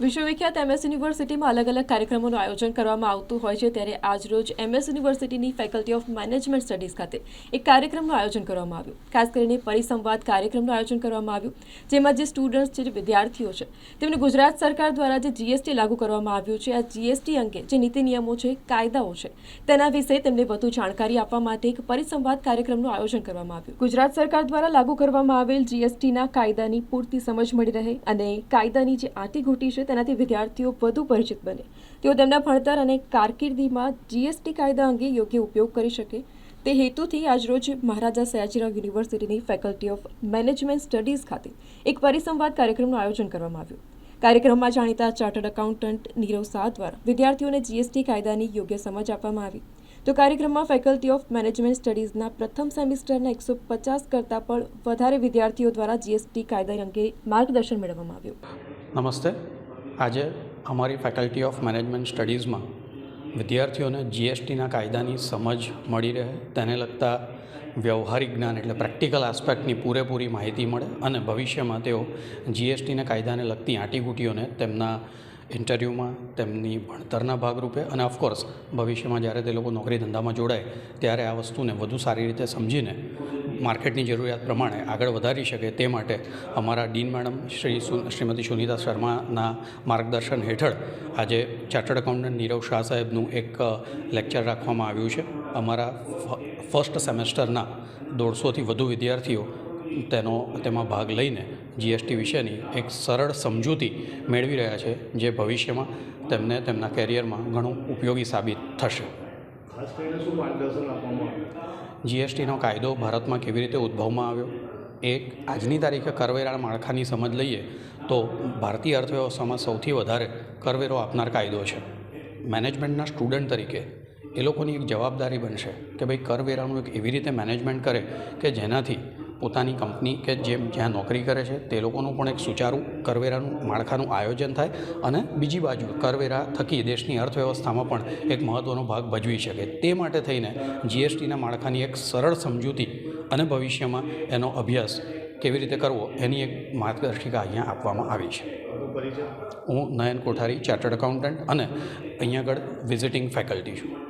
વિશ્વવિખ્યાત MS યુનિવર્સિટીમાં અલગ અલગ કાર્યક્રમોનું આયોજન કરવામાં આવતું હોય છે, ત્યારે આજરોજ એમએસ યુનિવર્સિટીની ફેકલ્ટી ઓફ મેનેજમેન્ટ સ્ટડીઝ ખાતે એક કાર્યક્રમનું આયોજન કરવામાં આવ્યું. ખાસ કરીને પરિસંવાદ કાર્યક્રમનું આયોજન કરવામાં આવ્યું, જેમાં જે સ્ટુડન્ટ્સ જે વિદ્યાર્થીઓ છે, તેમને ગુજરાત સરકાર દ્વારા જે જીએસટી લાગુ કરવામાં આવ્યું છે, આ જીએસટી અંગે જે નીતિ નિયમો છે, કાયદાઓ છે, તેના વિશે તેમને વધુ જાણકારી આપવા માટે એક પરિસંવાદ કાર્યક્રમનું આયોજન કરવામાં આવ્યું. ગુજરાત સરકાર દ્વારા લાગુ કરવામાં આવેલ જીએસટીના કાયદાની પૂરતી સમજ મળી રહે અને કાયદાની જે આંટીઘૂંટી છે તેનાથી વિદ્યાર્થીઓ વધુ પરિચિત બને. તેઓ તેમના ભણતર અને કારકિર્દીમાં જીએસટી કાયદા અંગે યોગ્ય ઉપયોગ કરી શકે. તે હેતુથી આજરોજ મહારાજા સયાજીરાવ યુનિવર્સિટીની ફેકલ્ટી ઓફ મેનેજમેન્ટ સ્ટડીઝ ખાતે એક પરિસંવાદ કાર્યક્રમનું આયોજન કરવામાં આવ્યું. કાર્યક્રમમાં જાણીતા ચાર્ટર્ડ એકાઉન્ટન્ટ નીરવ શાહ દ્વારા વિદ્યાર્થીઓને જીએસટી કાયદાની યોગ્ય સમજ આપવામાં આવી. તો કાર્યક્રમમાં ફેકલ્ટી ઓફ મેનેજમેન્ટ સ્ટડીઝના પ્રથમ સેમિસ્ટરના એકસો પચાસ કરતાં પણ વધારે વિદ્યાર્થીઓ દ્વારા જીએસટી કાયદા અંગે માર્ગદર્શન મેળવવામાં આવ્યું. નમસ્તે. આજે અમારી ફેકલ્ટી ઓફ મેનેજમેન્ટ સ્ટડીઝમાં વિદ્યાર્થીઓને જીએસટીના કાયદાની સમજ મળી રહે, તેને લગતા વ્યવહારિક જ્ઞાન એટલે પ્રેક્ટિકલ આસ્પેક્ટની પૂરેપૂરી માહિતી મળે અને ભવિષ્યમાં તેઓ જીએસટીના કાયદાને લગતી આંટીઘૂંટીઓને તેમના ઇન્ટરવ્યૂમાં તેમની ભણતરના ભાગરૂપે અને ઓફકોર્સ ભવિષ્યમાં જ્યારે તે લોકો નોકરી ધંધામાં જોડાય, ત્યારે આ વસ્તુને વધુ સારી રીતે સમજીને માર્કેટની જરૂરિયાત પ્રમાણે આગળ વધારી શકે તે માટે અમારા ડીન મેડમ શ્રી શ્રીમતી સુનિતા શર્માના માર્ગદર્શન હેઠળ આજે ચાર્ટર્ડ એકાઉન્ટન્ટ નીરવ શાહ સાહેબનું એક લેક્ચર રાખવામાં આવ્યું છે. અમારા ફર્સ્ટ સેમેસ્ટરના દોઢસોથી વધુ વિદ્યાર્થીઓ તેનો, તેમાં ભાગ લઈને જીએસટી વિશેની એક સરળ સમજૂતી મેળવી રહ્યા છે, જે ભવિષ્યમાં તેમને તેમના કેરિયરમાં ઘણું ઉપયોગી સાબિત થશે. જીએસટીનો કાયદો ભારતમાં કેવી રીતે ઉદ્ભવમાં આવ્યો? એક, આજની તારીખે કરવેરા માળખાની સમજ લઈએ તો ભારતીય અર્થવ્યવસ્થામાં સૌથી વધારે કરવેરો આપનાર કાયદો છે. મેનેજમેન્ટના સ્ટુડન્ટ તરીકે એ લોકોની એક જવાબદારી બનશે કે ભાઈ કરવેરાનું એક એવી રીતે મેનેજમેન્ટ કરે કે જેનાથી પોતાની કંપની કે જે જ્યાં નોકરી કરે છે, તે લોકોનું પણ એક સુચારું કરવેરાનું માળખાનું આયોજન થાય અને બીજી બાજુ કરવેરા થકી દેશની અર્થવ્યવસ્થામાં પણ એક મહત્ત્વનો ભાગ ભજવી શકે. તે માટે થઈને જીએસટીના માળખાની એક સરળ સમજૂતી અને ભવિષ્યમાં એનો અભ્યાસ કેવી રીતે કરવો એની એક માર્ગદર્શિકા અહીંયા આપવામાં આવી છે. હું નયન કોઠારી, ચાર્ટર્ડ એકાઉન્ટન્ટ અને અહીંયા આગળ વિઝિટિંગ ફેકલ્ટી છું.